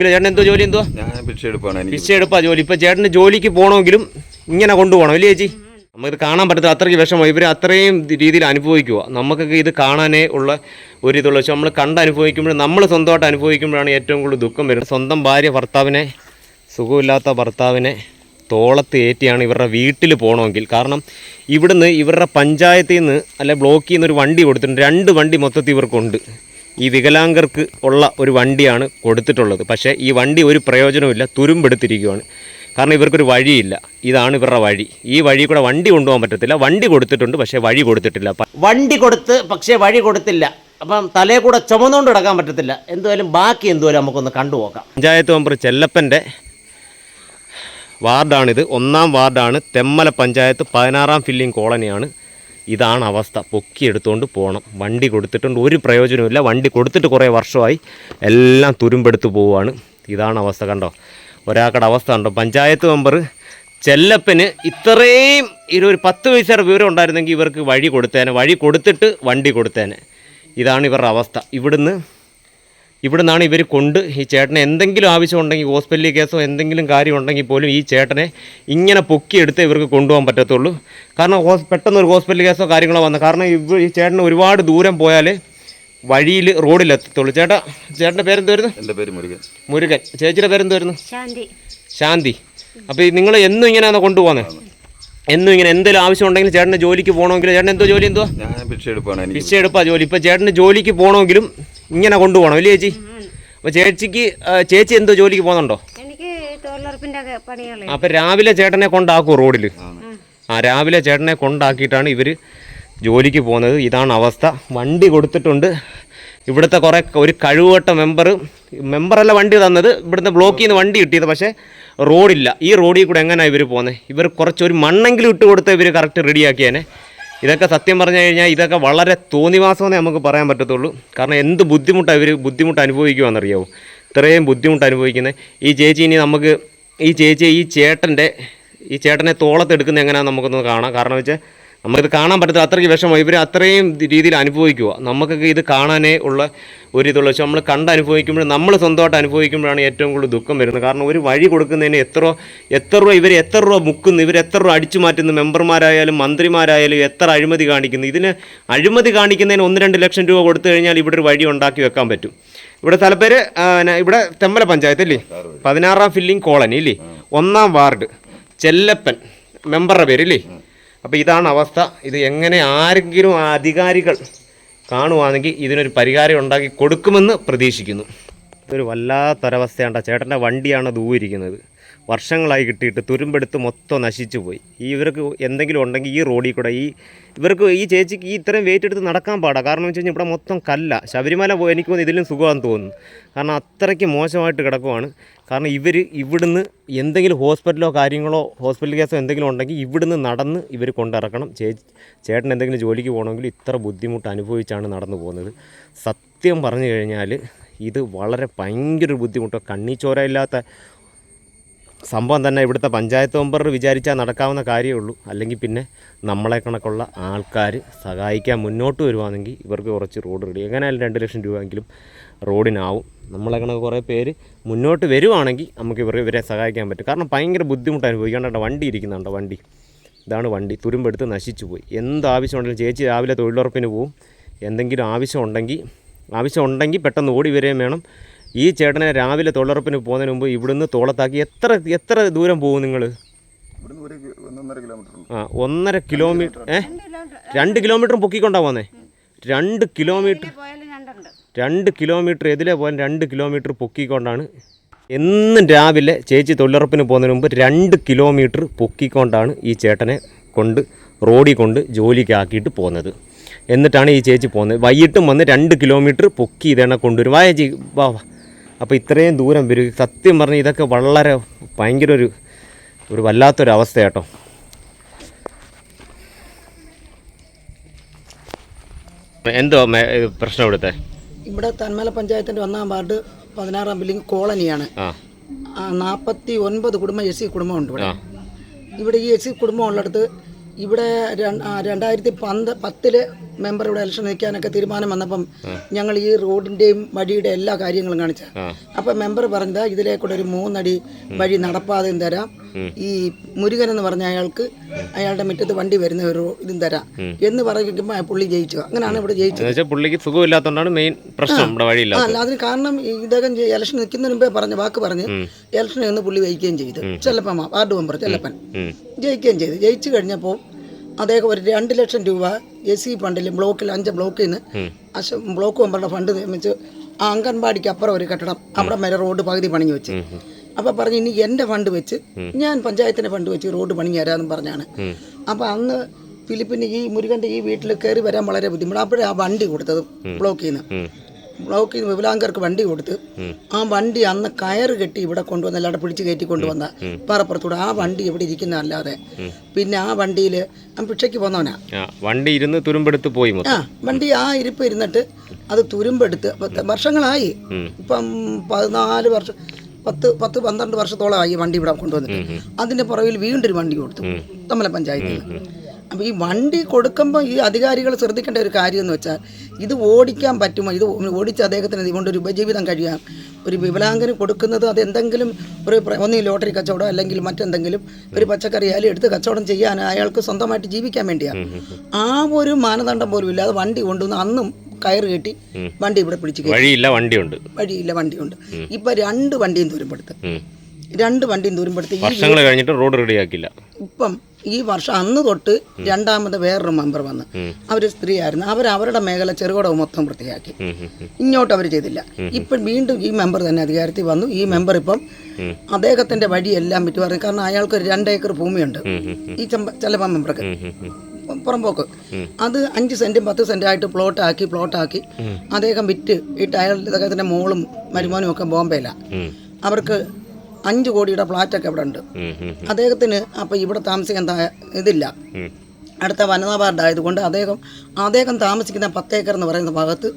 പിന്നെ ചേട്ടൻ എന്തോ ജോലി എന്തോ? പിച്ച എടുപ്പാ ജോലി. ഇപ്പൊ ചേട്ടന് ജോലിക്ക് പോകണമെങ്കിലും ഇങ്ങനെ കൊണ്ടുപോകണം അല്ലേ ചേച്ചി? നമുക്കിത് കാണാൻ പറ്റത്തില്ല അത്രയ്ക്ക് വിഷമം. ഇവർ അത്രയും രീതിയിൽ അനുഭവിക്കുക. നമുക്കൊക്കെ ഇത് കാണാനേ ഉള്ള ഒരു ഇതുള്ള. പക്ഷെ നമ്മൾ കണ്ട് അനുഭവിക്കുമ്പോൾ നമ്മൾ സ്വന്തമായിട്ട് അനുഭവിക്കുമ്പോഴാണ് ഏറ്റവും കൂടുതൽ ദുഃഖം വരുന്നത്. സ്വന്തം ഭാര്യ ഭർത്താവിനെ സുഖമില്ലാത്ത ഭർത്താവിനെ തോളത്ത് ഏറ്റിയാണ് ഇവരുടെ വീട്ടിൽ പോകണമെങ്കിൽ കാരണം ഇവിടുന്ന് ഇവരുടെ പഞ്ചായത്തിൽ നിന്ന് അല്ലെ ബ്ലോക്കിൽ നിന്ന് ഒരു വണ്ടി കൊടുത്തിട്ടുണ്ട്. രണ്ട് വണ്ടി മൊത്തത്തിൽ ഇവർക്കുണ്ട്. ഈ വികലാംഗർക്ക് ഉള്ള ഒരു വണ്ടിയാണ് കൊടുത്തിട്ടുള്ളത്. പക്ഷേ ഈ വണ്ടി ഒരു പ്രയോജനവുമില്ല തുരുമ്പെടുത്തിരിക്കുകയാണ് കാരണം ഇവർക്കൊരു വഴിയില്ല. ഇതാണ് ഇവരുടെ വഴി. ഈ വഴി കൂടെ വണ്ടി കൊണ്ടുപോകാൻ പറ്റത്തില്ല. വണ്ടി കൊടുത്തിട്ടുണ്ട് പക്ഷേ വഴി കൊടുത്തിട്ടില്ല. വണ്ടി കൊടുത്ത് പക്ഷേ വഴി കൊടുത്തില്ല. അപ്പം തലേ കൂടെ ചുമന്നുകൊണ്ട് കിടക്കാൻ പറ്റത്തില്ല. എന്തുവായാലും ബാക്കി എന്തുവായാലും നമുക്കൊന്ന് കണ്ടുപോക്കാം പഞ്ചായത്ത് മെമ്പർ ചെല്ലപ്പന്റെ വാർഡാണിത്. ഒന്നാം വാർഡാണ് തെമ്മല പഞ്ചായത്ത് പതിനാറാം ഫില്ലിംഗ് കോളനിയാണ്. ഇതാണ് അവസ്ഥ. പൊക്കിയെടുത്തുകൊണ്ട് പോകണം വണ്ടി കൊടുത്തിട്ടുണ്ട്. ഒരു പ്രയോജനമില്ല വണ്ടി കൊടുത്തിട്ട് കുറേ വർഷമായി എല്ലാം തുരുമ്പെടുത്ത് പോവുകയാണ് ഇതാണ് അവസ്ഥ കണ്ടോ. ഒരാൾക്കുടെ അവസ്ഥ കണ്ടോ. പഞ്ചായത്ത് മെമ്പർ ചെല്ലപ്പന് ഇത്രയും ഇത് ഒരു പത്ത് പൈസയുടെ വിവരം ഉണ്ടായിരുന്നെങ്കിൽ ഇവർക്ക് വഴി കൊടുത്തേനെ. വഴി കൊടുത്തിട്ട് വണ്ടി കൊടുത്തേനെ. ഇതാണ് ഇവരുടെ അവസ്ഥ. ഇവിടുന്ന് ഇവിടുന്നാണ് ഇവർ കൊണ്ട് ഈ ചേട്ടനെ എന്തെങ്കിലും ആവശ്യമുണ്ടെങ്കിൽ ഹോസ്പിറ്റലിൽ കേസോ എന്തെങ്കിലും കാര്യം ഉണ്ടെങ്കിൽ പോലും ഈ ചേട്ടനെ ഇങ്ങനെ പൊക്കിയെടുത്ത് ഇവർക്ക് കൊണ്ടുപോകാൻ പറ്റത്തുള്ളൂ. കാരണം ഹോസ് പെട്ടെന്ന് ഒരു ഹോസ്പിറ്റൽ കേസോ കാര്യങ്ങളോ വന്നു കാരണം ഇവ ഈ ചേട്ടന് ഒരുപാട് ദൂരം പോയാൽ വഴിയിൽ റോഡിലെത്തത്തുള്ളൂ ചേട്ടാ ചേട്ടന്റെ പേരെന്തായിരുന്നു എന്റെ പേര് മുരുകൻ. മുരുകൻ. ചേച്ചിയുടെ പേരെന്തായിരുന്നു ശാന്തി. ശാന്തി. അപ്പോൾ നിങ്ങൾ എന്നും ഇങ്ങനെയാണ് കൊണ്ടുപോകുന്നത് എന്നും ഇങ്ങനെ എന്തെങ്കിലും ആവശ്യം ഉണ്ടെങ്കിൽ ചേട്ടന് ജോലിക്ക് പോകണമെങ്കിൽ ചേട്ടൻ എന്തോ ജോലി എന്തോ ഞാൻ ഭിക്ഷ എടുപ്പാണ് ഭിക്ഷ എടുപ്പാണ് എടുപ്പാ ജോലി. ഇപ്പം ചേട്ടന് ജോലിക്ക് പോകണമെങ്കിലും ഇങ്ങനെ കൊണ്ടുപോകണം അല്ലേ ചേച്ചി? അപ്പോൾ ചേച്ചിക്ക് ചേച്ചി എന്തോ ജോലിക്ക് പോകുന്നുണ്ടോ? അപ്പം രാവിലെ ചേട്ടനെ കൊണ്ടാക്കും റോഡിൽ ആ. രാവിലെ ചേട്ടനെ കൊണ്ടാക്കിയിട്ടാണ് ഇവർ ജോലിക്ക് പോകുന്നത്. ഇതാണ് അവസ്ഥ. വണ്ടി കൊടുത്തിട്ടുണ്ട്. ഇവിടുത്തെ കുറേ ഒരു കഴിവട്ട മെമ്പർ മെമ്പറല്ല വണ്ടി തന്നത്. ഇവിടുത്തെ ബ്ലോക്കിൽ നിന്ന് വണ്ടി കിട്ടിയത്. പക്ഷേ റോഡില്ല. ഈ റോഡിൽ കൂടെ എങ്ങനെയാണ് ഇവർ പോകുന്നത് ഇവർ കുറച്ച് ഒരു മണ്ണെങ്കിലും ഇട്ട് കൊടുത്ത് ഇവർ കറക്റ്റ് റെഡിയാക്കിയേനെ ഇതൊക്കെ സത്യം പറഞ്ഞു കഴിഞ്ഞാൽ ഇതൊക്കെ വളരെ തോന്നിവാസമെന്നേ നമുക്ക് പറയാൻ പറ്റത്തുള്ളൂ. കാരണം എന്ത് ബുദ്ധിമുട്ടാണ് ഇവർ ബുദ്ധിമുട്ട് അനുഭവിക്കുവാണെന്നറിയാവോ ഇത്രയും ബുദ്ധിമുട്ട് അനുഭവിക്കുന്നത് ഈ ചേച്ചി ഇനി നമുക്ക് ഈ ചേച്ചി ഈ ചേട്ടന്റെ ഈ ചേട്ടനെ തോളത്തെടുക്കുന്ന എങ്ങനെയാണെന്ന് നമുക്കൊന്ന് കാണാം. കാരണം വെച്ചാൽ നമുക്കിത് കാണാൻ പറ്റത്തില്ല. അത്രയ്ക്ക് വിഷമം. ഇവർ അത്രയും രീതിയിൽ അനുഭവിക്കുക നമുക്കൊക്കെ ഇത് കാണാനേ ഉള്ള ഒരു ഇതുള്ള. പക്ഷെ നമ്മൾ കണ്ട് അനുഭവിക്കുമ്പോൾ നമ്മൾ സ്വന്തമായിട്ട് അനുഭവിക്കുമ്പോഴാണ് ഏറ്റവും കൂടുതൽ ദുഃഖം വരുന്നത്. കാരണം ഒരു വഴി കൊടുക്കുന്നതിന് എത്ര എത്ര രൂപ ഇവർ എത്ര രൂപ മുക്കുന്നു ഇവർ എത്ര രൂപ അടിച്ചു മാറ്റുന്നു മെമ്പർമാരായാലും മന്ത്രിമാരായാലും എത്ര അഴിമതി കാണിക്കുന്നു. ഇതിന് അഴിമതി കാണിക്കുന്നതിന് ഒന്ന് രണ്ട് ലക്ഷം രൂപ കൊടുത്തു കഴിഞ്ഞാൽ ഇവിടെ ഒരു വഴി ഉണ്ടാക്കി വെക്കാൻ പറ്റും. ഇവിടെ തലപ്പേര് ഇവിടെ തെമ്മല പഞ്ചായത്ത് അല്ലേ പതിനാറാം ഫില്ലിംഗ് കോളനി അല്ലേ ഒന്നാം വാർഡ് ചെല്ലപ്പൻ മെമ്പറുടെ പേര് ഇല്ലേ? അപ്പോൾ ഇതാണ് അവസ്ഥ. ഇത് എങ്ങനെ ആരെങ്കിലും അധികാരികൾ കാണുവാണെങ്കിൽ ഇതിനൊരു പരിഹാരം ഉണ്ടാക്കി കൊടുക്കുമെന്ന് പ്രതീക്ഷിക്കുന്നു. ഇതൊരു വല്ലാത്തൊരവസ്ഥയാണ് ചേട്ടന്റെ വണ്ടിയാണ് ദൂരിക്കുന്നത് വർഷങ്ങളായി കിട്ടിയിട്ട് തുരുമ്പെടുത്ത് മൊത്തം നശിച്ചു പോയി. ഈ ഇവർക്ക് എന്തെങ്കിലും ഉണ്ടെങ്കിൽ ഈ റോഡിൽ കൂടെ ഈ ഇവർക്ക് ഈ ചേച്ചിക്ക് ഈ ഇത്രയും വെയിറ്റ് എടുത്ത് നടക്കാൻ പാടാ. കാരണം വെച്ച് കഴിഞ്ഞാൽ ഇവിടെ മൊത്തം കല്ല. ശബരിമല പോയി എനിക്ക് തോന്നുന്നു ഇതിലും സുഖമാണെന്ന് തോന്നുന്നു. കാരണം അത്രയ്ക്ക് മോശമായിട്ട് കിടക്കുവാണ്. കാരണം ഇവർ ഇവിടുന്ന് എന്തെങ്കിലും ഹോസ്പിറ്റലോ കാര്യങ്ങളോ ഹോസ്പിറ്റൽ കേസോ എന്തെങ്കിലും ഉണ്ടെങ്കിൽ ഇവിടുന്ന് നടന്ന് ഇവർ കൊണ്ടിറക്കണം. ചേച്ചി ചേട്ടൻ എന്തെങ്കിലും ജോലിക്ക് പോകണമെങ്കിൽ ഇത്ര ബുദ്ധിമുട്ട് അനുഭവിച്ചാണ് നടന്നു പോകുന്നത്. സത്യം പറഞ്ഞു കഴിഞ്ഞാൽ ഇത് വളരെ ഭയങ്കര ബുദ്ധിമുട്ടോ കണ്ണിച്ചോരയില്ലാത്ത സംഭവം തന്നെ ഇവിടുത്തെ പഞ്ചായത്ത് മെമ്പർ വിചാരിച്ചാൽ നടക്കാവുന്ന കാര്യമേ ഉള്ളൂ. അല്ലെങ്കിൽ പിന്നെ നമ്മളെ കണക്കുള്ള ആൾക്കാർ സഹായിക്കാൻ മുന്നോട്ട് വരുവാണെങ്കിൽ ഇവർക്ക് കുറച്ച് റോഡ് റെഡി എങ്ങനെയായാലും രണ്ട് ലക്ഷം രൂപയെങ്കിലും റോഡിനാവും. നമ്മളെ കണക്ക് കുറേ പേര് മുന്നോട്ട് വരുവാണെങ്കിൽ നമുക്ക് ഇവർ ഇവരെ സഹായിക്കാൻ പറ്റും. കാരണം ഭയങ്കര ബുദ്ധിമുട്ട് അനുഭവിക്കാണ്ട് വണ്ടി ഇരിക്കുന്നുണ്ടോ വണ്ടി. ഇതാണ് വണ്ടി. തുരുമ്പെടുത്ത് നശിച്ചു പോയി. എന്ത് ആവശ്യമുണ്ടെങ്കിലും ചേച്ചി രാവിലെ തൊഴിലുറപ്പിന് പോവും. എന്തെങ്കിലും ആവശ്യമുണ്ടെങ്കിൽ ആവശ്യമുണ്ടെങ്കിൽ പെട്ടെന്ന് ഓടി വരികയും വേണം. ഈ ചേട്ടനെ രാവിലെ തൊഴിലുറപ്പിന് പോകുന്നതിന് മുമ്പ് ഇവിടുന്ന് തോളത്താക്കി എത്ര എത്ര ദൂരം പോകും നിങ്ങൾ ആ ഒന്നര കിലോമീറ്റർ ഏ? രണ്ട് കിലോമീറ്ററും പൊക്കിക്കൊണ്ടാ പോന്നേ? രണ്ട് കിലോമീറ്റർ പോയാലും രണ്ടുണ്ട് രണ്ട് കിലോമീറ്റർ എതിലെ പോകാൻ രണ്ട് കിലോമീറ്റർ പൊക്കിക്കൊണ്ടാണ്. എന്നും രാവിലെ ചേച്ചി തൊഴിലുറപ്പിന് പോകുന്നതിന് മുമ്പ് രണ്ട് കിലോമീറ്റർ പൊക്കിക്കൊണ്ടാണ് ഈ ചേട്ടനെ കൊണ്ട് റോഡിൽ കൊണ്ട് ജോലിക്കാക്കിയിട്ട് പോകുന്നത്. എന്നിട്ടാണ് ഈ ചേച്ചി പോകുന്നത്. വൈകിട്ടും വന്ന് രണ്ട് കിലോമീറ്റർ പൊക്കി ഇതേണ കൊണ്ടുവരും. വാ ചേച്ചി വാ വാ. അപ്പോൾ ഇത്രയും ദൂരം വരും. സത്യം പറഞ്ഞാൽ ഇതൊക്കെ വളരെ ഭയങ്കര ഒരു ഒരു വല്ലാത്തൊരു അവസ്ഥ കേട്ടോ. എന്തോ പ്രശ്നം ഇവിടുത്തെ? ഇവിടെ തന്മല പഞ്ചായത്തിന്റെ ഒന്നാം വാർഡ് പതിനാറാം ബില്ലിംഗ് കോളനിയാണ്. നാൽപ്പത്തി ഒൻപത് കുടുംബം എസ് സി കുടുംബമുണ്ട് ഇവിടെ. ഇവിടെ ഈ എസ് സി കുടുംബം ഉള്ളിടത്ത് ഇവിടെ രണ്ടായിരത്തി പന്ത് പത്തിൽ മെമ്പർ ഇവിടെ ഇലക്ഷൻ നിൽക്കാനൊക്കെ തീരുമാനം വന്നപ്പം ഞങ്ങൾ ഈ റോഡിന്റെയും വഴിയുടെ എല്ലാ കാര്യങ്ങളും കാണിച്ച. അപ്പം മെമ്പർ പറഞ്ഞത് ഇതിലേക്കൂടെ ഒരു മൂന്നടി വഴി നടപ്പാതെയും തരാം. ഈ മുരുകൻ എന്ന് പറഞ്ഞ അയാൾക്ക് അയാളുടെ മുറ്റത്ത് വണ്ടി വരുന്ന ഒരു ഇതും തരാം. എന്ന് പറയുമ്പോൾ പുള്ളി ജയിച്ചു. അങ്ങനെയാണ് ഇവിടെ ജയിച്ചത്. പുള്ളിക്ക് സുഖമില്ലാത്തതുകൊണ്ടാണ് മെയിൻ പ്രശ്നം ഇവിടെ വഴിയില്ല അല്ല അതിന് കാരണം ഇദ്ദേഹം ഇലക്ഷൻ നിൽക്കുന്നതിന് മുമ്പേ പറഞ്ഞ വാക്ക് പറഞ്ഞ് ഇലക്ഷൻ എന്ന് പുള്ളി ജയിക്കുകയും ചെയ്തു. Chellappan ward member Chellappan. ജയിക്കുകയും ചെയ്തു. ജയിച്ചു കഴിഞ്ഞപ്പോൾ അദ്ദേഹം ഒരു രണ്ട് ലക്ഷം രൂപ എസ് സി ഫണ്ടിൽ ബ്ലോക്കിൽ അഞ്ച് ബ്ലോക്കിൽ നിന്ന് ബ്ലോക്ക് മെമ്പറുടെ ഫണ്ട് നിയമിച്ച് ആ അംഗൻവാടിക്ക് അപ്പുറം ഒരു കെട്ടിടം അവിടെ വരെ റോഡ് പകുതി പണിഞ്ഞു വെച്ച്. അപ്പോൾ പറഞ്ഞു ഇനി എന്റെ ഫണ്ട് വെച്ച് ഞാൻ പഞ്ചായത്തിന്റെ ഫണ്ട് വെച്ച് റോഡ് പണി തരാമെന്ന് പറഞ്ഞാണ്. അപ്പോൾ അന്ന് ഫിലിപ്പിന് ഈ മുരുകന്റെ ഈ വീട്ടിൽ കയറി വരാൻ വളരെ ബുദ്ധിമുട്ട്. അപ്പോഴേ ആ വണ്ടി കൊടുത്തത് ബ്ലോക്കിൽ നിന്ന്. ബ്ലോക്കിൽ നിന്ന് വിപുലാങ്കർക്ക് വണ്ടി കൊടുത്ത് ആ വണ്ടി അന്ന് കയറ് കെട്ടി ഇവിടെ കൊണ്ടുവന്ന് എല്ലാവരും പിടിച്ച് കയറ്റി കൊണ്ടുവന്ന പാറപ്പുറത്തൂടെ ആ വണ്ടി ഇവിടെ ഇരിക്കുന്ന അല്ലാതെ പിന്നെ ആ വണ്ടിയിൽ ഞാൻ ഭിക്ഷയ്ക്ക് പോന്നവനാ. വണ്ടി ഇരുന്ന് തുരുമ്പെടുത്ത് പോയി ആ വണ്ടി ആ ഇരിപ്പ് ഇരുന്നിട്ട് അത് തുരുമ്പെടുത്ത് വർഷങ്ങളായി. ഇപ്പം പതിനാല് വർഷം പത്ത് പത്ത് പന്ത്രണ്ട് വർഷത്തോളമായി വണ്ടി ഇവിടെ കൊണ്ടുവന്നിട്ട്. അതിന്റെ പുറകിൽ വീണ്ടും ഒരു വണ്ടി കൊടുത്തു തമ്മല പഞ്ചായത്തിൽ അപ്പോൾ ഈ വണ്ടി കൊടുക്കുമ്പോൾ ഈ അധികാരികൾ ശ്രദ്ധിക്കേണ്ട ഒരു കാര്യം എന്ന് വെച്ചാൽ ഇത് ഓടിക്കാൻ പറ്റുമോ? ഇത് ഓടിച്ച് അദ്ദേഹത്തിന് ഇതുകൊണ്ട് ഒരു ഉപജീവിതം കഴിയാം. ഒരു വിപലാംഗന് കൊടുക്കുന്നത് അത് എന്തെങ്കിലും ഒരു ഒന്നീ ലോട്ടറി കച്ചവടം അല്ലെങ്കിൽ മറ്റെന്തെങ്കിലും ഒരു പച്ചക്കറി ആയാലും എടുത്ത് കച്ചവടം ചെയ്യാൻ അയാൾക്ക് സ്വന്തമായിട്ട് ജീവിക്കാൻ വേണ്ടിയാണ് ആ ഒരു മാനദണ്ഡം പോലും ഇല്ലാതെ വണ്ടി കൊണ്ടുവന്ന് അന്നും കയറ് കെട്ടി വണ്ടി ഇവിടെ പിടിച്ച് വഴിയില്ല വണ്ടിയുണ്ട്. വഴിയില്ല വണ്ടിയുണ്ട്. ഇപ്പൊ രണ്ട് വണ്ടിയും ദൂരപ്പെടുത്ത്. രണ്ട് വണ്ടിയും ദൂരപ്പെടുത്ത്. വർഷങ്ങൾ കഴിഞ്ഞിട്ട് റോഡ് റെഡിയാക്കില്ല ഇപ്പം ഈ വർഷം അന്ന് തൊട്ട് രണ്ടാമത് വേറൊരു മെമ്പർ വന്ന്. അവർ സ്ത്രീയായിരുന്നു. അവർ അവരുടെ മേഖല ചെറുകുടവ് മൊത്തം വൃത്തിയാക്കി. ഇങ്ങോട്ട് അവർ ചെയ്തില്ല. ഇപ്പം വീണ്ടും ഈ മെമ്പർ തന്നെ അധികാരത്തിൽ വന്നു. ഈ മെമ്പർ ഇപ്പം അദ്ദേഹത്തിന്റെ വഴിയെല്ലാം വിറ്റു പറഞ്ഞു കാരണം അയാൾക്ക് ഒരു രണ്ടേക്കർ ഭൂമിയുണ്ട്. ഈ ചെമ്പ ചെലപ്പ മെമ്പർക്ക് പുറമ്പോക്ക്. അത് അഞ്ച് സെന്റും പത്ത് സെന്റായിട്ട് പ്ലോട്ടാക്കി പ്ലോട്ടാക്കി അദ്ദേഹം വിറ്റ്. ഇട്ട് അയാൾ അദ്ദേഹത്തിന്റെ മോളും മരുമോനും ഒക്കെ ബോംബെയിലാണ് അവർക്ക് അഞ്ച് കോടിയുടെ ഫ്ലാറ്റൊക്കെ ഇവിടെ ഉണ്ട് അദ്ദേഹത്തിന് അപ്പോൾ ഇവിടെ താമസിക്കാൻ ഇതില്ല. അടുത്ത വനിതാ വാർഡ് ആയതുകൊണ്ട് അദ്ദേഹം അദ്ദേഹം താമസിക്കുന്ന പത്തേക്കർ എന്ന് പറയുന്ന ഭാഗത്ത്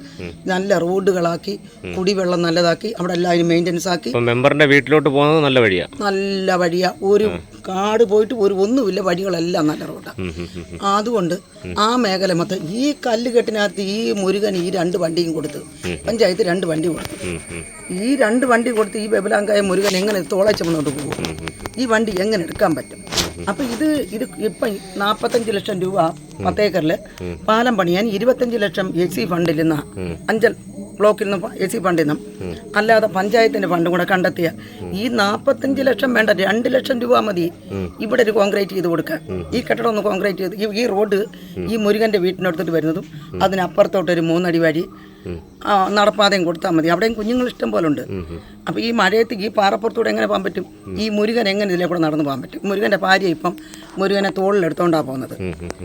നല്ല റോഡുകളാക്കി കുടിവെള്ളം നല്ലതാക്കി അവിടെ എല്ലാവരും മെയിന്റനൻസ് ആക്കി. മെമ്പറിന്റെ വീട്ടിലോട്ട് പോകുന്നത് നല്ല വഴിയാ? നല്ല വഴിയാ. ഒരു കാട് പോയിട്ട് ഒരു ഒന്നുമില്ല വഴികളെല്ലാം നല്ല റോഡാണ്. അതുകൊണ്ട് ആ മേഖല മൊത്തം ഈ കല്ലുകെട്ടിനകത്ത് ഈ മുരുകൻ ഈ രണ്ട് വണ്ടിയും കൊടുത്തു പഞ്ചായത്ത് രണ്ട് വണ്ടി കൊടുത്തു. ഈ രണ്ട് വണ്ടി കൊടുത്ത് ഈ ബബലാങ്കായ മുരുകൻ എങ്ങനെ തോളെ ചുമന്നോട്ട് പോകും? ഈ വണ്ടി എങ്ങനെ എടുക്കാൻ പറ്റും? അപ്പൊ ഇത് ഇത് ഇപ്പൊ നാപ്പത്തഞ്ചു ലക്ഷം രൂപ പത്തേക്കറിൽ പാലം പണിയാൻ ഇരുപത്തഞ്ച് ലക്ഷം എ സി ഫണ്ടിൽ നിന്ന് അഞ്ചൽ ബ്ലോക്കിൽ നിന്ന് എ സി ഫണ്ടിൽ നിന്നും. അല്ലാതെ പഞ്ചായത്തിന്റെ ഫണ്ടും കൂടെ കണ്ടെത്തിയ. ഈ നാൽപ്പത്തഞ്ച് ലക്ഷം വേണ്ട രണ്ട് ലക്ഷം രൂപ മതി ഇവിടെ ഒരു കോൺക്രീറ്റ് ചെയ്ത് കൊടുക്കാൻ. ഈ കെട്ടിടം ഒന്ന് കോൺക്രീറ്റ് ചെയ്ത് ഈ- റോഡ് ഈ മുരുകന്റെ വീട്ടിനടുത്തിട്ട് വരുന്നതും അതിനപ്പുറത്തോട്ടൊരു മൂന്നടി വഴി നടപ്പാതയും കൊടുത്താൽ മതി. അവിടെയും കുഞ്ഞുങ്ങൾ ഇഷ്ടം പോലെ ഉണ്ട് അപ്പോൾ ഈ മഴയത്ത് ഈ പാറപ്പുറത്തൂടെ എങ്ങനെ പോകാൻ പറ്റും? ഈ മുരുകൻ എങ്ങനെ ഇതിലെ കൂടെ നടന്നു പോകാൻ പറ്റും? മുരുകന്റെ ഭാര്യ ഇപ്പം മുരുകനെ തോളിലെടുത്തോണ്ടാണ് പോകുന്നത്.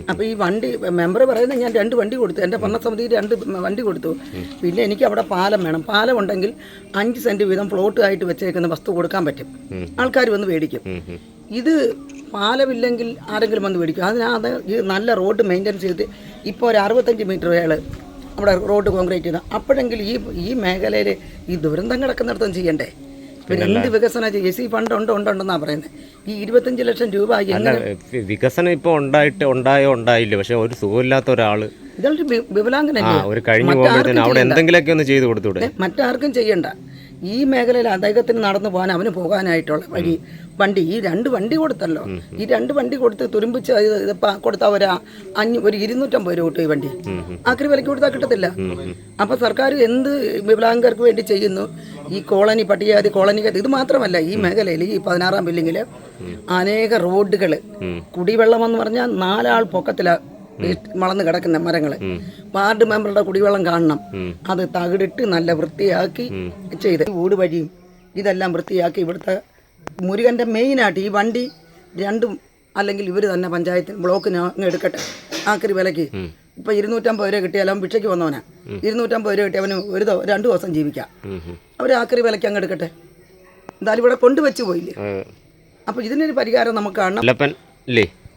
അപ്പോൾ ഈ വണ്ടി മെമ്പർ പറയുന്നത് ഞാൻ രണ്ട് വണ്ടി കൊടുത്തു. എന്റെ ഭരണസമിതി രണ്ട് വണ്ടി കൊടുത്തു. പിന്നെ എനിക്ക് അവിടെ പാലം വേണം. പാലം ഉണ്ടെങ്കിൽ അഞ്ച് സെന്റ് വീതം പ്ലോട്ട് ആയിട്ട് വെച്ചേക്കുന്ന വസ്തു കൊടുക്കാൻ പറ്റും. ആൾക്കാർ വന്ന് മേടിക്കും. ഇത് പാലമില്ലെങ്കിൽ ആരെങ്കിലും വന്ന് മേടിക്കും. അതിനകത്ത് ഈ നല്ല റോഡ് മെയിന്റെനൻസ് ചെയ്ത് ഇപ്പോൾ ഒരു അറുപത്തഞ്ച് മീറ്റർ അയാൾ അവിടെ റോഡ് കോൺക്രീറ്റ് ചെയ്യുന്നത് അപ്പോഴെങ്കിലും ഈ ഈ മേഖലയിൽ ഈ ദുരന്തം കിടക്കുന്നിടത്തും ചെയ്യണ്ടേ? പിന്നെ എന്ത് വികസനം ചെയ്യും? സി ഫണ്ട് ഉണ്ട് ഉണ്ട് ഉണ്ടെന്നാണ് പറയുന്നത് ഈ ഇരുപത്തഞ്ച് ലക്ഷം രൂപ വികസനം ഇപ്പോൾ ഉണ്ടായിട്ട് ഉണ്ടായോ ഉണ്ടായില്ല. പക്ഷെ ഒരു സുഖമില്ലാത്ത ഒരാൾ. ഇതൊരു വി- വിപുലാംഗനല്ലേ ആ ഒരു കഴിഞ്ഞു അവിടെ. എന്തെങ്കിലുമൊക്കെ ഒന്ന് ചെയ്ത് കൊടുത്തൂടെ? മറ്റാർക്കും ചെയ്യണ്ട. ഈ മേഖലയിൽ അദ്ദേഹത്തിന് നടന്നു പോകാൻ അവന് പോകാനായിട്ടുള്ള വഴി വണ്ടി ഈ രണ്ട് വണ്ടി കൊടുത്തല്ലോ. ഈ രണ്ട് വണ്ടി കൊടുത്ത് തുരുമ്പിച്ച് കൊടുത്ത ഒരു അഞ്ഞൂ ഒരു ഇരുന്നൂറ്റമ്പത് രൂപ കിട്ടും ഈ വണ്ടി. ആക്രി വിലക്ക് കൊടുത്താൽ കിട്ടത്തില്ല. അപ്പൊ സർക്കാർ എന്ത് വികലാംഗർക്ക് വേണ്ടി ചെയ്യുന്നു? ഈ കോളനി പട്ടികജാതി കോളനി ഇത് മാത്രമല്ല ഈ മേഖലയിൽ ഈ പതിനാറാം ബില്ലിങ്ങിൽ അനേക റോഡുകൾ കുടിവെള്ളം എന്ന് പറഞ്ഞാൽ നാലാൾ പൊക്കത്തിലാണ് വളർന്ന് കിടക്കുന്ന മരങ്ങൾ വാർഡ് മെമ്പറുടെ കുടിവെള്ളം കാണണം. അത് തകിടിട്ട് നല്ല വൃത്തിയാക്കി ചെയ്ത് വീട് വഴിയും ഇതെല്ലാം വൃത്തിയാക്കി ഇവിടുത്തെ മുരുകന്റെ മെയിനായിട്ട് ഈ വണ്ടി രണ്ടും അല്ലെങ്കിൽ ഇവർ തന്നെ പഞ്ചായത്തിന് ബ്ലോക്കിന് അങ്ങ് എടുക്കട്ടെ. ആക്രി വിലക്ക് ഇപ്പം ഇരുന്നൂറ്റമ്പത് രൂപ കിട്ടിയാലും ഭിക്ഷയ്ക്ക് വന്നവനാ. ഇരുന്നൂറ്റമ്പത് രൂപ കിട്ടിയവന് ഒരു രണ്ടു ദിവസം ജീവിക്കാം. അവർ ആക്രി വിലക്ക് അങ്ങ് എടുക്കട്ടെ. എന്തായാലും ഇവിടെ കൊണ്ടുവച്ച് പോയില്ലേ? അപ്പോൾ ഇതിനൊരു പരിഹാരം നമുക്ക് കാണണം.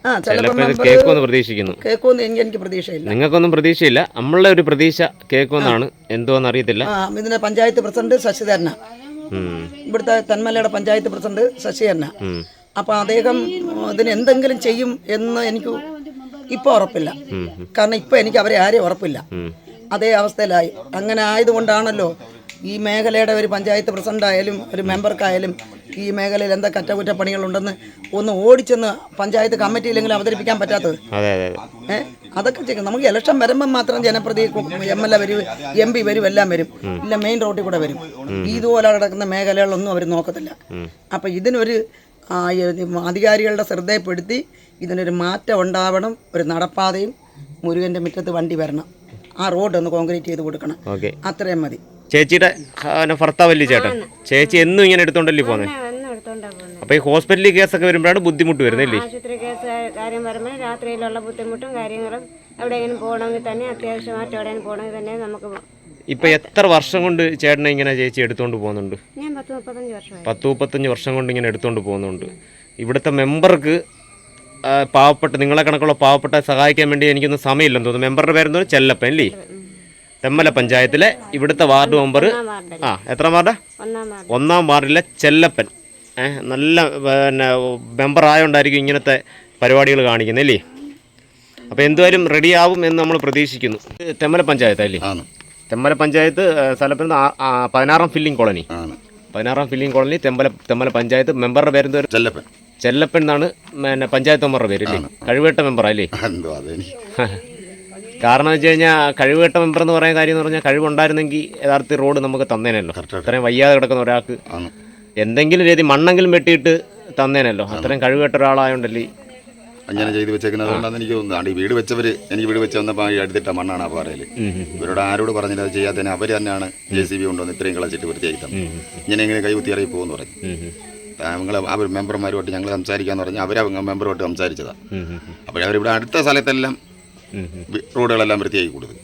കേൾക്കുമെന്ന് പ്രതീക്ഷിക്കുന്നു. കേൾക്കുമെന്ന് എനിക്ക് പ്രതീക്ഷയില്ല. നിങ്ങൾക്കൊന്നും പ്രതീക്ഷയില്ല. നമ്മളുടെ ഒരു പ്രതീക്ഷ കേൾക്കുമെന്നാണ് എന്തോന്ന് അറിയത്തില്ല. ഇതിന്റെ പഞ്ചായത്ത് പ്രസിഡന്റ് ശശിധരന. ഇവിടുത്തെ തന്മലയുടെ പഞ്ചായത്ത് പ്രസിഡന്റ് ശശിധരന. അപ്പൊ അദ്ദേഹം ഇതിന് എന്തെങ്കിലും ചെയ്യും എന്ന് എനിക്ക് ഇപ്പൊ ഉറപ്പില്ല. കാരണം ഇപ്പൊ എനിക്ക് അവരെ ആരെയും ഉറപ്പില്ല. അതേ അവസ്ഥയിലായി. അങ്ങനെ ആയതുകൊണ്ടാണല്ലോ ഈ മേഖലയുടെ ഒരു പഞ്ചായത്ത് പ്രസിഡന്റ് ആയാലും ഒരു മെമ്പർക്കായാലും ഈ മേഖലയിൽ എന്തൊക്കെ അറ്റകുറ്റപ്പണികളുണ്ടെന്ന് ഒന്ന് ഓടിച്ചെന്ന് പഞ്ചായത്ത് കമ്മിറ്റി കമ്മിറ്റിയിലെങ്കിലും അവതരിപ്പിക്കാൻ പറ്റാത്തത്? ഏഹ് അതെ അതെ. അതൊക്കെ ചെയ്യും നമുക്ക് ഇലക്ഷൻ വരുമ്പം മാത്രം ജനപ്രതി എം എൽ എ വരും എം പി വരും എല്ലാം വരും. ഇല്ല മെയിൻ റോഡിൽ കൂടെ വരും. ഇതുപോലെ കിടക്കുന്ന മേഖലകളൊന്നും അവർ നോക്കത്തില്ല. അപ്പം ഇതിനൊരു അധികാരികളുടെ ശ്രദ്ധയിൽപ്പെടുത്തി ഇതിനൊരു മാറ്റം ഉണ്ടാവണം ഒരു നടപ്പാതയും മുരുകന്റെ മുറ്റത്ത് വണ്ടി വരണം. ആ റോഡ് ഒന്ന് കോൺക്രീറ്റ് ചെയ്ത് കൊടുക്കണം. അത്രയും മതി. ചേച്ചിയുടെ ഭർത്താവല്ലേ ചേട്ടൻ? ചേച്ചി എന്നും ഇങ്ങനെ എടുത്തോണ്ടല്ലേ പോന്നെ? അപ്പൊ ഈ ഹോസ്പിറ്റലിൽ കേസൊക്കെ വരുമ്പോഴാണ് ബുദ്ധിമുട്ട് വരുന്നത് അല്ലേ? ആശുപത്രി കേസ് കാര്യം വരുമ്പോൾ രാത്രിയിലുള്ള ബുദ്ധിമുട്ടും കാര്യങ്ങളും എവിടെയെങ്കിലും പോകണമെങ്കിൽ തന്നെ അത്യാവശ്യമായിട്ട് എവിടെയെങ്കിലും പോകണമെങ്കിൽ തന്നെ നമുക്ക് ഇപ്പൊ എത്ര വർഷം കൊണ്ട് ചേട്ടനെ ഇങ്ങനെ ചേച്ചി എടുത്തോണ്ട് പോകുന്നുണ്ട്? പത്ത് മുപ്പത്തഞ്ച് വർഷം കൊണ്ട് ഇങ്ങനെ എടുത്തോണ്ട് പോകുന്നുണ്ട്. ഇവിടുത്തെ മെമ്പർക്ക് പാവപ്പെട്ട നിങ്ങളെ കണക്കുള്ള പാവപ്പെട്ട സഹായിക്കാൻ വേണ്ടി എനിക്കൊന്നും സമയമില്ലെന്ന് തോന്നുന്നു. മെമ്പറുടെ പേരെന്തോ? ചെല്ലപ്പൻ അല്ലേ? തെമ്മല പഞ്ചായത്തിലെ ഇവിടുത്തെ വാർഡ് മെമ്പർ ആ എത്ര വാർഡാ? ഒന്നാം വാർഡ്. ഒന്നാം വാർഡിലെ ചെല്ലപ്പൻ. നല്ല പിന്നെ മെമ്പർ ആയതുകൊണ്ടായിരിക്കും ഇങ്ങനത്തെ പരിപാടികൾ കാണിക്കുന്നത് അല്ലേ? അപ്പോൾ എന്തായാലും റെഡിയാവും എന്ന് നമ്മൾ പ്രതീക്ഷിക്കുന്നു. ഇത് തെമ്മല പഞ്ചായത്ത് അല്ലേ? തെമ്മല പഞ്ചായത്ത് സ്ഥലപ്പെടുന്ന പതിനാറാം ഫില്ലിംഗ് കോളനി പതിനാറാം ഫില്ലിംഗ് കോളനി തെമ്മല തെമ്മല പഞ്ചായത്ത് മെമ്പറുടെ പേര് എന്തോ ചെല്ലപ്പൻ. ചെല്ലപ്പൻ എന്നാണ് പിന്നെ പഞ്ചായത്ത് മെമ്പറുടെ പേര് അല്ലേ? കഴിവേട്ട മെമ്പർ അല്ലേ? കാരണം എന്ന് വെച്ച് കഴിഞ്ഞാൽ കഴിവേട്ട മെമ്പർ എന്ന് പറയുന്ന കാര്യം എന്ന് പറഞ്ഞാൽ കഴിവുണ്ടായിരുന്നെങ്കിൽ യഥാർത്ഥ റോഡ് നമുക്ക് തന്നേനല്ലോ. അത്രയും വയ്യാതെ കിടക്കുന്ന ഒരാൾക്ക് എന്തെങ്കിലും രീതി മണ്ണെങ്കിലും വെട്ടിയിട്ട് തന്നേനല്ലോ. അത്രയും കഴിവേട്ട ഒരാളായോണ്ടല്ലേ? അങ്ങനെ ചെയ്ത് വെച്ചേക്കുന്നതുകൊണ്ടാണ് എനിക്ക് തോന്നുന്നത്. ഈ വീട് വെച്ചവര് എനിക്ക് വീട് വെച്ച് വന്നപ്പോൾ ഈ അടുത്തിട്ട മണ്ണാണ് ആ പാറയിൽ ഇവരോട് ആരോട് പറഞ്ഞില്ല അത് ചെയ്യാത്തതിന് അവർ തന്നെയാണ് ജെ സി ബി കൊണ്ടുവന്ന് ഇത്രയും കളച്ചിട്ട് വൃത്തിയാക്കി തന്നു ഇങ്ങനെ ഇങ്ങനെ കൈകുത്തി ഇറങ്ങി പോകുമെന്ന് പറഞ്ഞു. ഞങ്ങൾ അവർ മെമ്പർമാരുമായിട്ട് ഞങ്ങൾ സംസാരിക്കാന്ന് പറഞ്ഞാൽ അവർ മെമ്പറുമായിട്ട് സംസാരിച്ചതാണ് അപ്പോഴവരിവിടെ അടുത്ത സ്ഥലത്തെല്ലാം റോഡുകളെല്ലാം വൃത്തിയാക്കി കൊടുത്തു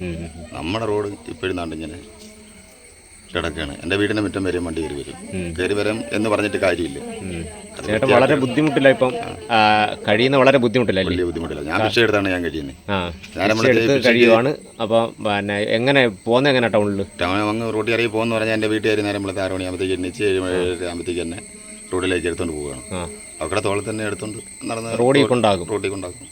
നമ്മുടെ റോഡ് ഇപ്പോഴും ഇങ്ങനെ കിടക്കുകയാണ് എന്റെ വീടിന്റെ മുറ്റം വരെയും വണ്ടി കയറി വരും. കയറി വരും എന്ന് പറഞ്ഞിട്ട് കാര്യമില്ല. ചേട്ടൻ വളരെ ബുദ്ധിമുട്ടില്ല ഇപ്പം. കഴിയുന്ന വളരെ ബുദ്ധിമുട്ടില്ല വലിയ ബുദ്ധിമുട്ടില്ല. ഞാൻ വിഷയം എടുത്താണ് ഞാൻ കഴിയുന്നത് ആ. ഞാൻ എടുത്ത് കഴിയുവാണ്. അപ്പോൾ പിന്നെ എങ്ങനെ പോകുന്നത് എങ്ങനെ ടൗണിൽ ടൗൺ അങ്ങ് ഇറങ്ങി പോകുന്ന പറഞ്ഞാൽ എന്റെ വീട്ടുകാർ നേരം വിളിച്ച് ആറ് മണിയാകുമ്പോഴത്തേക്ക് എണ്ണിച്ച് ഏഴ് മണി ആകുമ്പോഴത്തേക്ക് തന്നെ റോഡിലേക്ക് എടുത്തുകൊണ്ട് പോവുകയാണ്. അവിടെ തോളെ തന്നെ എടുത്തുകൊണ്ട് നടന്ന് റോഡിൽ കൊണ്ടാകും. റോഡിൽ കൊണ്ടാക്കും.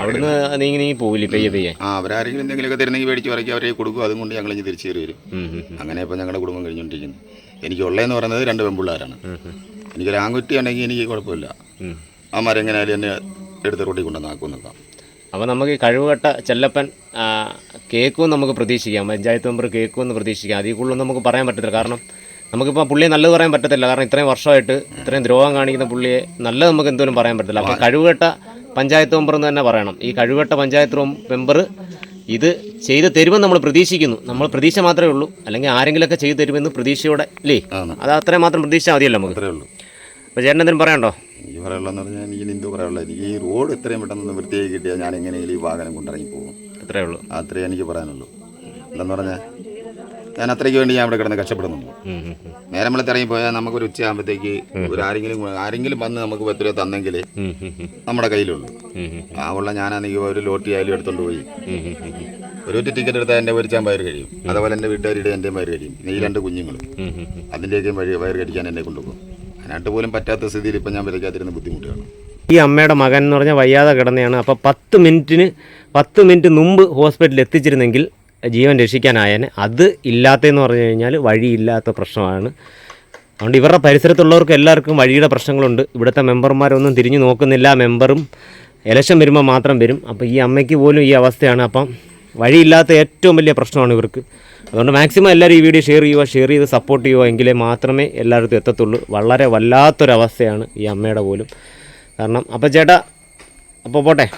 അവിടുന്ന് നീങ്ങി നീങ്ങി പോവില്ലേ പെയ്യെ പെയ്യെ? ആ അവരാരെങ്കിലും എന്തെങ്കിലുമൊക്കെ തരുന്നെങ്കിൽ മേടിച്ച് വരയ്ക്ക് അവരെ കൊടുക്കും. അതും കൊണ്ട് ഞങ്ങൾ ഇനി തിരിച്ചു കയറി വരും. അങ്ങനെ ഇപ്പം ഞങ്ങളുടെ കുടുംബം കഴിഞ്ഞുകൊണ്ടിരിക്കുന്നു. എനിക്കുള്ളതെന്ന് പറയുന്നത് രണ്ട് പെൺപിള്ളേരാണ്. എനിക്കൊരു ആൺകുട്ടി ഉണ്ടെങ്കിൽ എനിക്ക് കുഴപ്പമില്ല. ആ മരം എങ്ങനെയാലും എന്നെ എടുത്ത് റോഡിൽ കൊണ്ടുവന്നാക്കും നോക്കാം അപ്പോൾ നമുക്ക് ഈ കഴിവുകെട്ട ചെല്ലപ്പൻ കേക്കും നമുക്ക് പ്രതീക്ഷിക്കാം. പഞ്ചായത്ത് മെമ്പർ കേക്കും എന്ന് പ്രതീക്ഷിക്കാം. അതിൽ കൂടുതലൊന്നും നമുക്ക് പറയാൻ പറ്റത്തില്ല. കാരണം നമുക്കിപ്പോൾ പുള്ളിയെ നല്ലത് പറയാൻ പറ്റത്തില്ല. കാരണം ഇത്രയും വർഷമായിട്ട് ഇത്രയും ദ്രോഹം കാണിക്കുന്ന പുള്ളിയെ നല്ലത് നമുക്ക് എന്തോലും പറയാൻ പറ്റത്തില്ല. അപ്പോൾ കഴിവുകെട്ട പഞ്ചായത്ത് മെമ്പർ എന്ന് തന്നെ പറയണം. ഈ കഴിവുകെട്ട പഞ്ചായത്ത് മെമ്പർ ഇത് ചെയ്ത് തരുമെന്ന് നമ്മൾ പ്രതീക്ഷിക്കുന്നു. നമ്മൾ പ്രതീക്ഷ മാത്രമേ ഉള്ളൂ. അല്ലെങ്കിൽ ആരെങ്കിലുമൊക്കെ ചെയ്തു തരുമെന്ന് പ്രതീക്ഷയോടെ അല്ലേ അത് അത്രയും മാത്രം പ്രതീക്ഷ മതിയല്ലോ നമുക്ക്. അപ്പോൾ ചേട്ടൻ എന്തെങ്കിലും പറയണ്ടോ എനിക്ക് പറയാനുള്ളതെന്ന് പറഞ്ഞാൽ എനിക്ക് എന്തോ പറയാനുള്ളത് എനിക്ക് ഈ റോഡ് എത്രയും പെട്ടെന്ന് വൃത്തിയായി കിട്ടിയാൽ ഞാൻ എങ്ങനെയെങ്കിലും ഈ വാഹനം കൊണ്ടിറങ്ങി പോകും. അത്രേ ഉള്ളൂ. അത്രേ എനിക്ക് പറയാനുള്ളൂ. എന്താന്ന് പറഞ്ഞാൽ ഞാൻ അത്രയ്ക്ക് വേണ്ടി ഞാൻ ഇവിടെ കിടന്ന് കഷ്ടപ്പെടുന്നുണ്ട്. നേരം വെളുത്ത് ഇറങ്ങി പോയാൽ നമുക്കൊരു ഉച്ചയാകുമ്പോഴത്തേക്ക് ഒരു ആരെങ്കിലും ആരെങ്കിലും വന്ന് നമുക്ക് പത്ത് രൂപ തന്നെങ്കിൽ. നമ്മുടെ കയ്യിലുള്ളൂ. ആ ഉള്ള ഞാനാണെങ്കിൽ ഒരു ലോട്ടി ആയാലും എടുത്തോണ്ട് പോയി. ഒരു ഒറ്റ ടിക്കറ്റ് എടുത്താൽ എന്റെ വരിച്ചാൻ വയർ കഴിയും അതുപോലെ എന്റെ വീട്ടുകാരുടെ എന്റെ വയർ കഴിയും നീ രണ്ട് കുഞ്ഞുങ്ങളും ഉം, ഉം, ഉം. അതിന്റെയൊക്കെ വഴി വയർ കടിക്കാൻ എന്നെ കൊണ്ടുപോകും അതിനായിട്ട് പോലും പറ്റാത്ത സ്ഥിതിയിൽ ഇപ്പം ഞാൻ വിലക്കാതിരുന്ന ബുദ്ധിമുട്ടാണ് ഈ അമ്മയുടെ മകൻ എന്ന് പറഞ്ഞാൽ വയ്യാതെ കിടന്നെയാണ് അപ്പോൾ പത്ത് മിനിറ്റിന് പത്ത് മിനിറ്റ് മുമ്പ് ഹോസ്പിറ്റലിൽ എത്തിച്ചിരുന്നെങ്കിൽ ജീവൻ രക്ഷിക്കാനായേനെ. അത് ഇല്ലാത്തതെന്ന് പറഞ്ഞു കഴിഞ്ഞാൽ വഴിയില്ലാത്ത പ്രശ്നമാണ്. അതുകൊണ്ട് ഇവരുടെ പരിസരത്തുള്ളവർക്ക് എല്ലാവർക്കും വഴിയുടെ പ്രശ്നങ്ങളുണ്ട്. ഇവിടുത്തെ മെമ്പർമാരൊന്നും തിരിഞ്ഞു നോക്കുന്നില്ല. മെമ്പറും ഇലക്ഷൻ വരുമ്പോൾ മാത്രം വരും. അപ്പോൾ ഈ അമ്മയ്ക്ക് പോലും ഈ അവസ്ഥയാണ്. അപ്പം വഴിയില്ലാത്ത ഏറ്റവും വലിയ പ്രശ്നമാണ് ഇവർക്ക്. അതുകൊണ്ട് മാക്സിമം എല്ലാവരും ഈ വീഡിയോ ഷെയർ ചെയ്യുക ഷെയർ ചെയ്ത് സപ്പോർട്ട് ചെയ്യുക എങ്കിലേ മാത്രമേ എല്ലായിടത്തും എത്തത്തുള്ളൂ. വളരെ വല്ലാത്തൊരവസ്ഥയാണ് ഈ അമ്മയുടെ പോലും. കാരണം അപ്പോൾ ചേട്ടാ അപ്പോൾ പോട്ടെ.